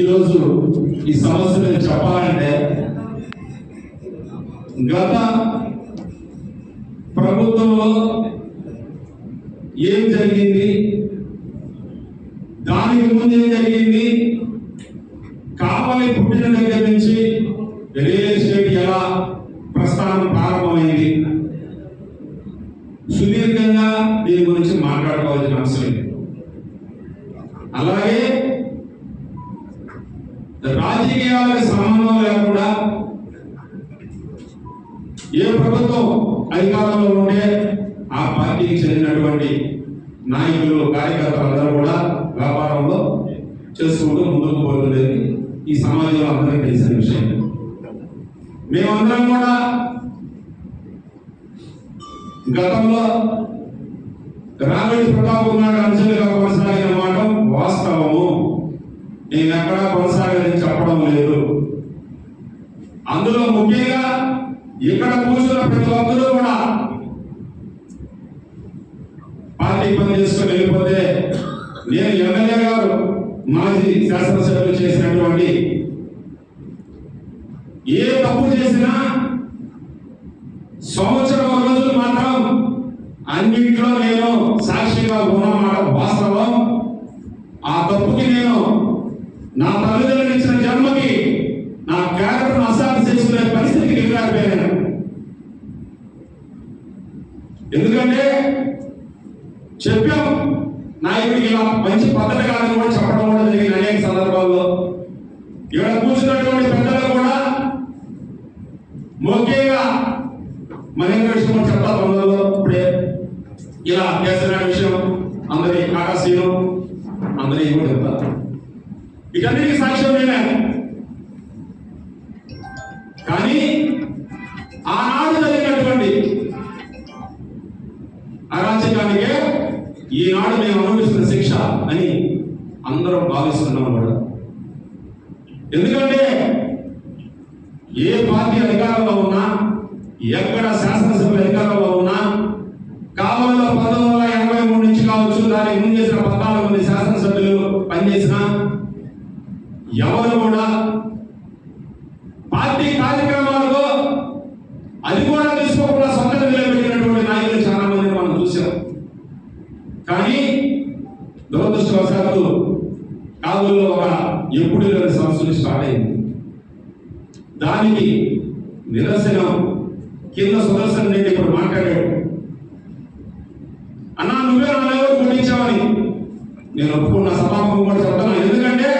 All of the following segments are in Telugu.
ఈరోజు ఈ సమస్యను చెప్పాలంటే గత ప్రభుత్వంలో ఏం జరిగింది? దానికి ముందు ఏం జరిగింది? కావలి పుట్టిన దగ్గర నుంచి రియల్ ఎస్టేట్ ఎలా ప్రస్థానం ప్రారంభమైంది? సుదీర్ఘంగా దీని గురించి మాట్లాడుకోవాల్సిన అవసరం లేదు. అలాగే రాజకీయాలకు సంబంధం లేకుండా ఏ ప్రభుత్వం అధికారంలో ఉంటే ఆ పార్టీకి చెందినటువంటి నాయకులు కార్యకర్తలు అందరూ కూడా వ్యాపారంలో చేసుకుంటూ ముందుకు పోతున్నది ఈ సమాజంలో అందరికీ తెలిసిన విషయం. మేమందరం కూడా గతంలో రామరెడ్డి ప్రతాప్ ఉన్నాడు అంచెలుగా కొనసాగిన మాట వాస్తవము. నేను ఎక్కడా చెప్పడం లేదు. అందులో ముఖ్యంగా ఇక్కడ కూర్చున్న ప్రతి ఒక్కరూ కూడా పార్టీ పని చేసుకుని వెళ్ళిపోతే నేను ఎమ్మెల్యే గారు మాజీ శాసనసభ్యులు చేసినటువంటి ఏ తప్పు చేసినా సంవత్సరం రోజులు మాత్రం అన్నింటిలో నేను సాక్షిగా ఉన్నమాట వాస్తవం. ఆ తప్పుకి నేను నా తల్లిదండ్రులు ఇచ్చిన జన్మకి నా క్యారెక్టర్ అసాధ్యం చేసుకునే పరిస్థితికి ఎదురాకపోయాను ఎందుకంటే చెప్పాం నాయకుడికి ఇలా మంచి పద్ధతి కాదని కూడా చెప్పడం కూడా జరిగింది అనేక సందర్భాల్లో. ఇక్కడ కూర్చున్నటువంటి పెద్దలు కూడా ముఖ్యంగా మహేంద్ర విషయం చెప్తా ఇప్పుడే. ఇలా చేస్తున్న విషయం అందరి ఆకాశీను అందరి కూడా వీటన్నిటికీ సాక్ష్యం నేనే కానీ ఆనాడు జరిగినటువంటి అరాచకానికే ఈనాడు మేము అనుభవిస్తున్న శిక్ష అని అందరం భావిస్తున్నాం కూడా ఎందుకంటే ఏ పార్టీ అధికారంలో ఉన్నా ఎక్కడ శాసనసభ అధికారంలో ఉన్నా కావాలలో పంతొమ్మిది వందల ఎనభై మూడు నుంచి కావచ్చు దానికి ముందు చేసిన పద్నాలుగు మంది శాసనసభ్యులు పనిచేసిన ఎవరు కూడా పార్టీ కార్యక్రమాలకు అది కూడా తీసుకోకుండా సొంత నిలబెట్టినటువంటి నాయకులు చాలా మందిని మనం చూసాం కానీ దురదృష్టవశాత్తు కావుల్లో ఒక ఎప్పుడు లేని స్టార్ట్ అయింది దానికి నిదర్శనం కింద సుదర్శన్ రెడ్డి ఇప్పుడు మాట్లాడాడు. అన్నా నువ్వే నా లెవెల్ నేను ఒప్పుకున్న సభాముఖం కూడా చెప్తాను ఎందుకంటే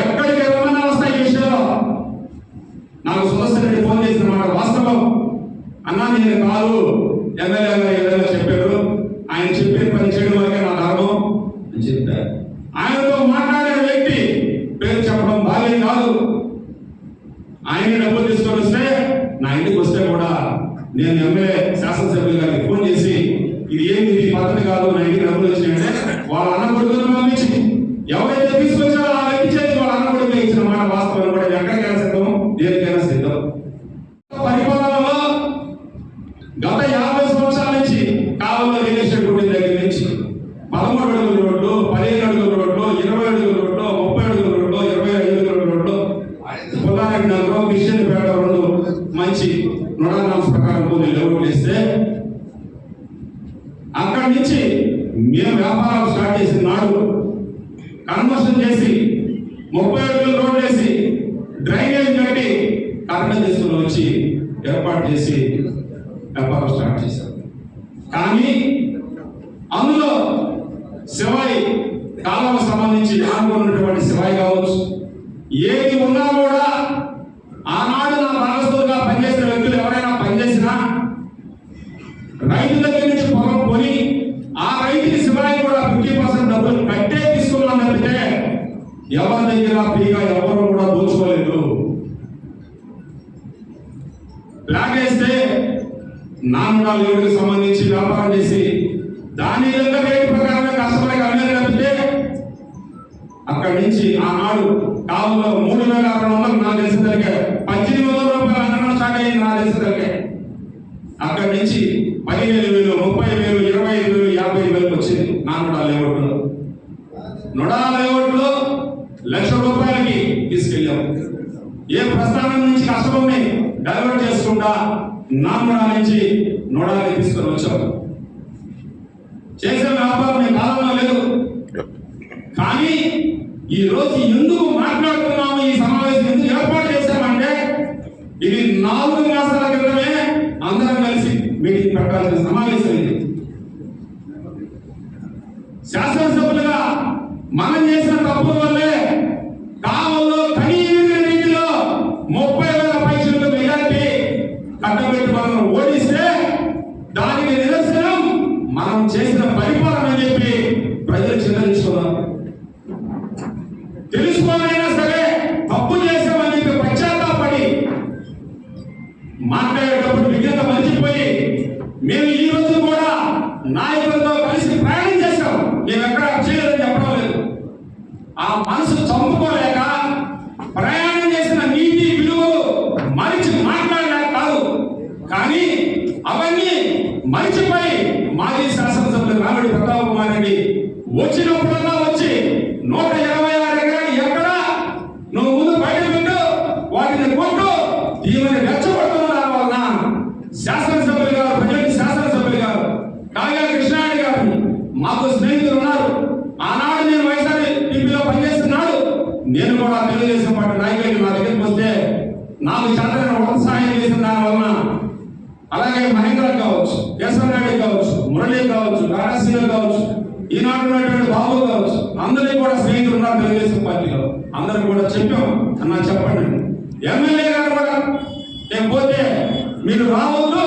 ఎక్కడికి ఏమైనా వస్తాయి ఈ విషయంలో? నాకు సుదర్శన్ రెడ్డి ఫోన్ చేసిన మాట వాస్తవం. అన్నా నేను కాదు ఎమ్మెల్యే గారు ఏదైనా చెప్పాడు. ఆయన చెప్పి పని చేయడం వరకే నా ధర్మం అని చెప్పారు ఆయనతో మాట్లాడిన వ్యక్తి పేరు చెప్పడం బాగా కాదు ఆయన డబ్బులు తీసుకొని వస్తే నా ఇంటికి వస్తే కూడా నేను ఎమ్మెల్యే శాసనసభ్యులు గారికి ఫోన్ చేసి ఇది ఏంది ఇది పద్ధతి కాదు నా ఇంటికి డబ్బులు వచ్చినాయంటే వాళ్ళ అన్న కొడుకును పంపించి ఎవరైతే తీసుకొచ్చారో ఆ వ్యక్తి చేతి వాళ్ళ అన్న కొడుకు ఇచ్చిన మాట వాస్తవం కూడా ఎక్కడికైనా సిద్ధం దేనికైనా సిద్ధం పరిపాలనలో గత యాభై సంవత్సరాల నుంచి కాలంలో రియల్ ఎస్టేట్ గుడి దగ్గర నుంచి పదమూడు అడుగుల రోడ్లు పదిహేను అడుగుల రోడ్లు ఇరవై అడుగుల రోడ్లు ముప్పై అడుగుల రోడ్లు ఇరవై ఐదు అడుగుల రోడ్లు ఉదాహరణ నగరం క్రిస్టియన్ పేట రెండు మంచి నొడానామ్స్ ప్రకారం కొన్ని లేఅవుట్ వేస్తే అక్కడి నుంచి మేము వ్యాపారాలు స్టార్ట్ చేసిన నాడు కన్వర్షన్ చేసి ముప్పై అడుగుల రోడ్ వేసి డ్రైనేజ్ కట్టి కరెంట్ తీసుకుని వచ్చి ఏర్పాటు చేసి వ్యాపారం స్టార్ట్ చేశాం కానీ అందులో శివాయి కాలం సంబంధించి ఉన్నటువంటి శివాయి కావచ్చు. ఏది ఉన్నా కూడా ఆనాడు నా భాగస్తులుగా పనిచేసిన వ్యక్తులు ఎవరైనా పనిచేసినా రైతు దగ్గర వందలు నా తెలిసి దగ్గర పద్దెనిమిది వందల రూపాయలు అన్నం స్టార్ట్ అయ్యింది నా తెలిసి దగ్గర అక్కడి నుంచి పదిహేను వేలు ముప్పై వేలు ఇరవై ఐదు వేలు యాభై వేలకు వచ్చింది. నాన్నడా లేఅవుట్లో. నొడా లేఅవుట్లో లక్ష రూపాయలకి తీసుకెళ్ళాం. ఏ ప్రస్థానం నుంచి కష్టమని డైవర్ట్ చేసుకుంటా నాన్నడా నుంచి నొడాకి తీసుకొని వచ్చాం. చేసే వ్యాపారం నేను కాలంలో లేదు. కానీ ఈ రోజు ఎందుకు మాట్లాడుతున్నాము ఈ సమాజం ఏర్పాటు చేశామంటే ఇది నాలుగు మాసాల క్రితమే అందరం కలిసి మీటింగ్ పెట్టాల్సిన సమావేశం ఇది శాసనసభ్యులుగా మనం చేసిన తప్పుల వల్లే vai que. నేను కూడా తెలుగుదేశం పార్టీ నాయకులు నా దగ్గరికి వస్తే నాకు చంద్రన ఒక సహాయం చేసిన దాని వలన అలాగే మహేంద్ర కావచ్చు కేశవ నాయుడు కావచ్చు మురళి కావచ్చు రాజశీల కావచ్చు ఈనాడు ఉన్నటువంటి బాబు కావచ్చు అందరికీ కూడా స్నేహితులు ఉన్నారు తెలుగుదేశం పార్టీలో. అందరికి కూడా చెప్పాం. అన్న చెప్పండి. ఎమ్మెల్యే గారు కూడా నేను పోతే మీరు రావద్దు.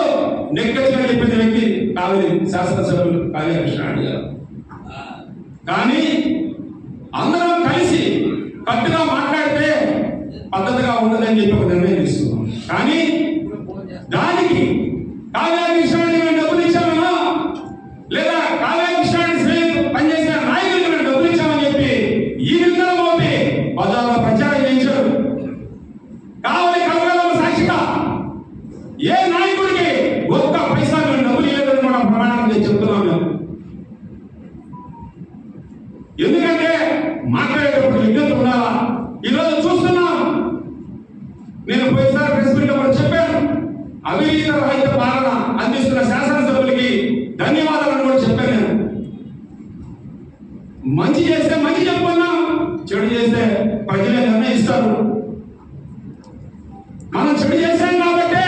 నెగ్గట్టుగా చెప్పిన వ్యక్తి కావేరి శాసనసభ్యులు కావ్య గారు. కానీ అందరం కలిసి కట్టుగా మాట్లాడితే పద్ధతిగా ఉండదని చెప్పి ఒక నిర్ణయం తీసుకున్నాం. కానీ దానికి కావ్య కృష్ణారెడ్డి మేము డబ్బులు ఇచ్చామన్నా లేదా కావ్య కృష్ణారెడ్డి శ్రేణి పనిచేసిన నాయకులకు మేము డబ్బులు ఇచ్చామని చెప్పి ఈ విధంగా మోపి బజార్లో ప్రచారం చేయించారు కావలి కలగల సాక్షిగా ఏ నాయకుడికి ఒక్క పైసా మేము డబ్బులు ఇవ్వలేదని మనం ప్రమాణం చేసి చెప్తున్నాం మేము ఎందుకంటే మాట్లాడేటప్పుడు విజ్ఞత ఉండాలా ఈరోజు చూస్తున్నాం నేను పోయినసారి ప్రెస్ మీట్ కూడా చెప్పాను అవినీతి రహిత పాలన అందిస్తున్న శాసనసభ్యులకి ధన్యవాదాలను కూడా చెప్పాను నేను మంచి చేస్తే మంచి చెప్పుకున్నాం చెడు చేస్తే ప్రజలే నిర్ణయిస్తారు మనం చెడు చేశాం కాబట్టి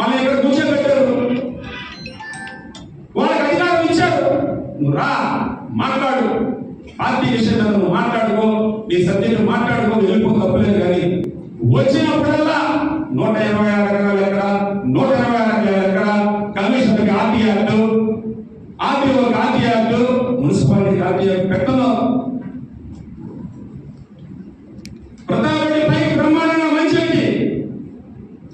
మనం ఇక్కడ కూర్చోబెట్టారు వాళ్ళకి అధికారం ఇచ్చారు నువ్వు రా మాట్లాడు పార్టీ విషయంలో నువ్వు మాట్లాడుకో నీ సబ్జెక్టు మాట్లాడుకో వెళ్ళిపో తప్పలేదు కానీ వచ్చినప్పుడల్లా నూట ఇరవై ఆరు ఎకరాలు ఎక్కడ నూట ఇరవై ఆరు ఎకరాలు ఎక్కడ కమిషనర్కి ఆర్టీ యాక్ట్ ఆర్టీఓకి ఆర్టీ యాక్ట్ మున్సిపాలిటీకి ఆర్టీ యాక్ట్ పెట్టను ప్రతాప్ రెడ్డి పైకి బ్రహ్మాండంగా మంచి వ్యక్తి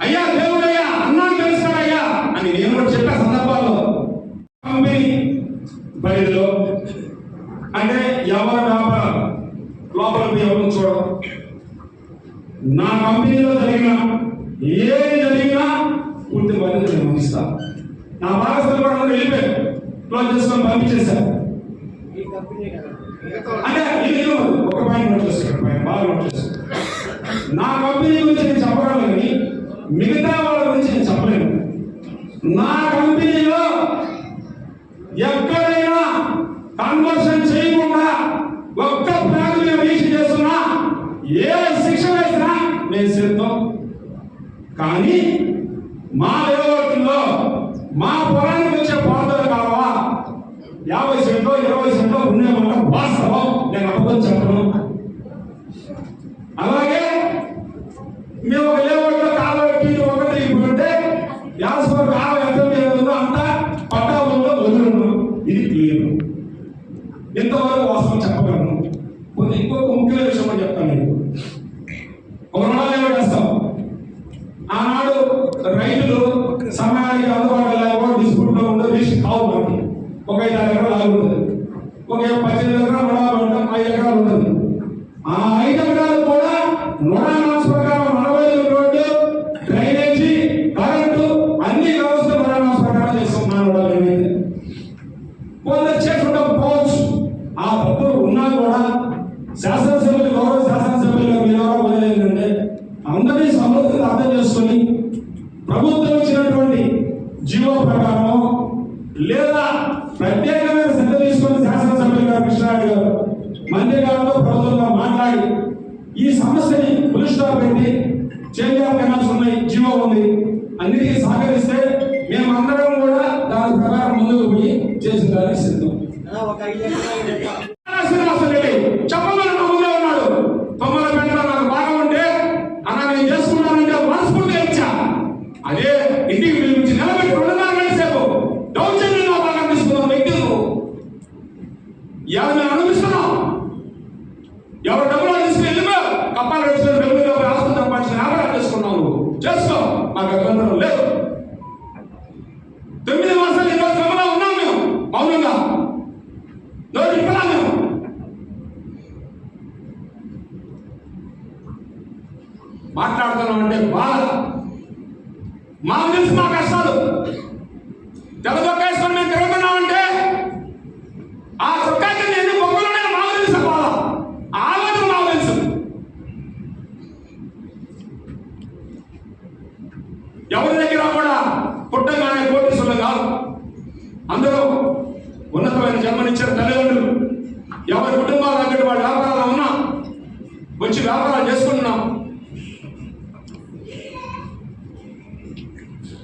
అయ్యా దేవుడయ్యా అన్నా తెలుస్తాడయ్యా అని నేను కూడా చెప్పే సందర్భాల్లో కంపెనీ పరిధిలో అంటే ఎవరి వ్యాపారం లోపల పోయి ఎవరిని చూడడం నా కంపెనీలో జరిగిన ఏది జరిగినా పూర్తి బాధ్యత నేను వహిస్తా నా భాగస్వామి కూడా అందరూ వెళ్ళిపోయారు క్లోజ్ చేసుకొని పంపించేశారు అంటే ఇది ఇది ఒక పాయింట్ నోట్ బాగా నోట్ చేసుకోండి నా కంపెనీ గురించి నేను చెప్పగలను కానీ మిగతా వాళ్ళ గురించి నేను చెప్పలేను. నా కంపెనీలో ఎక్కడైనా కన్వర్షన్ చేయకుండా ఒక్క ప్లాన్ రీచ్ చేస్తున్నా ఏ శిక్ష వేసినా నేను సిద్ధం. కానీ మా లేఅవుట్లో మా పొలానికి మాట్లాడుతున్నాం అంటే బాధ. మాకు తెలుసు మా కష్టాలు. తెలదొక్కేసుకుని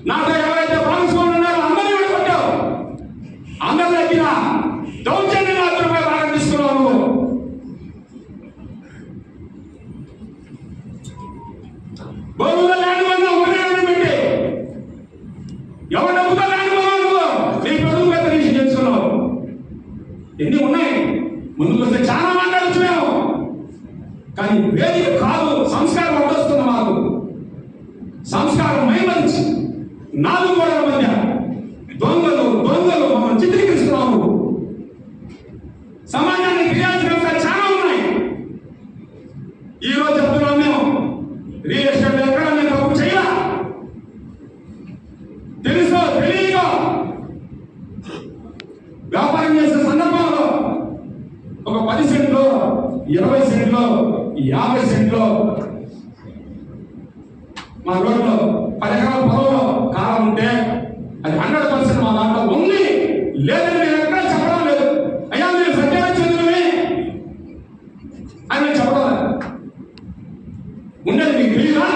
నా దగ్గర ఆయన చెప్పగలరు ఉండదు మీకు తెలియదా?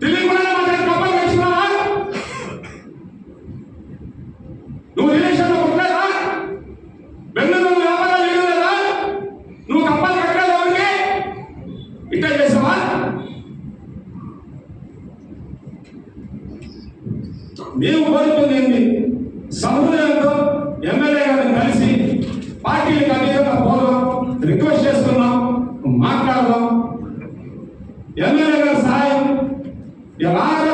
తెలియకుండా ఎమ్మెల్యే గారి సహాయం ఎలాగ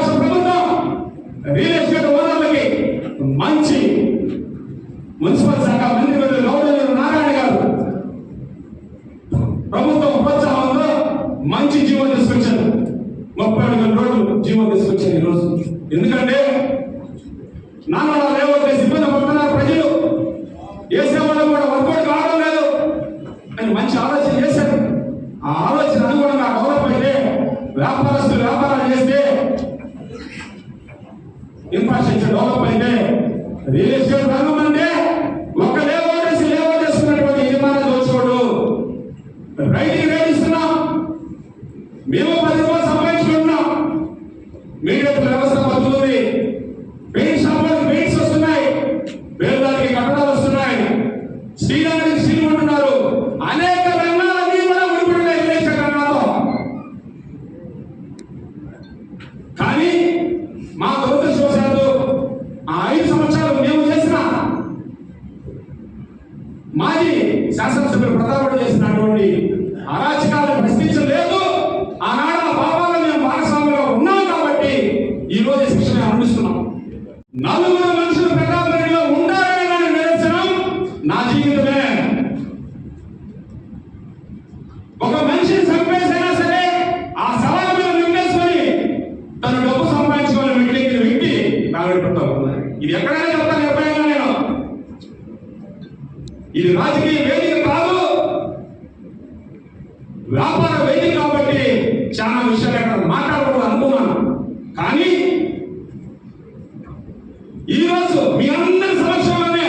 ఇన్ఫ్రాస్ట్రక్చర్ డెవలప్ అయితే రియల్ ఎస్టేట్ రంగం అంటే ఒక లేవర్ లేవో లేవర్ వేసుకున్నటువంటి యజమాని దోచుకోడు రైతు మాజీ శాసనసభ్యులు ప్రతాపడు చేసినటువంటి అరాచకాలను ప్రశ్నించలేదు. ఆనాడు పాపాలను మేము భాగస్వామిలో ఉన్నాం కాబట్టి ఈ రోజు శిక్షణ అందిస్తున్నాం. నలుగురు వ్యాపార వేది కాబట్టి చాలా విషయాలు అక్కడ మాట్లాడకూడదు అనుకున్నాను. కానీ ఈరోజు మీ అందరి సమక్షంలోనే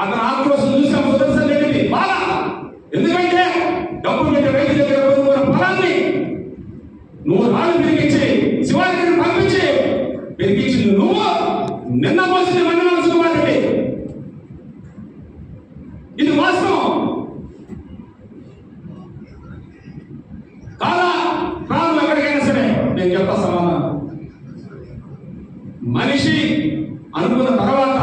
అతను ఆక్రోశం చూసాము తెలుసా రెడ్డిని బాధ. ఎందుకంటే డబ్బు మీద రైతు దగ్గర కోరుకున్న ఫలాన్ని నువ్వు రాళ్ళు పెరిగించి శివాజీ పంపించి పెరిగించింది నువ్వు. నిన్న మోసిన మన్నన అందుకున్న తర్వాత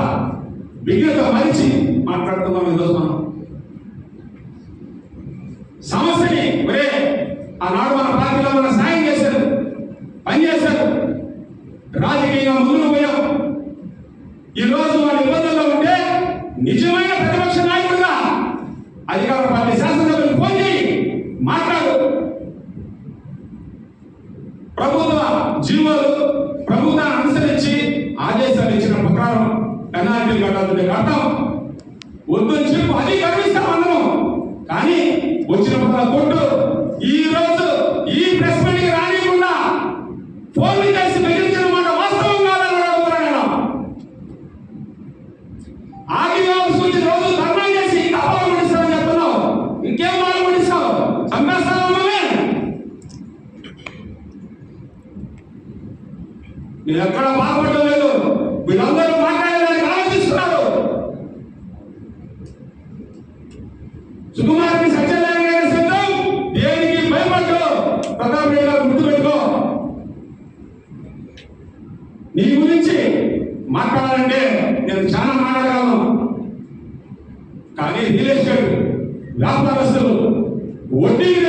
పెనాల్టీలు కట్టాలంటే కడతాం వద్దు అని చెప్పు అది గర్విస్తాం అన్నాము కానీ వచ్చినప్పుడు కొట్టు ఈ రోజు ఈ ప్రెస్ మీటింగ్ రానియకుండా ఫోన్లు చేసి బెదిరించిన మాట వాస్తవం కాదని అడుగుతున్నా ఆదివారం సూచి రోజు ధర్నా చేసి ఇంకా పడిస్తామని చెప్తున్నావు. ఇంకేం పాల్గొనిస్తావు చంపేస్తావు మమ్మల్ని? మీరు ఎక్కడ బాధపడడం లేదు. వీళ్ళందరూ మాట్లాడేదానికి సుకుమార్కి సత్యనారాయణ గారి సిద్ధం దేనికి భయపడ్డు ప్రతాప్ రెడ్డి గారు గుర్తు నీ గురించి మాట్లాడాలంటే నేను చాలా మాట్లాడగలను. కానీ రియల్ ఎస్టేట్ వ్యాపారస్తులు వడ్డీకి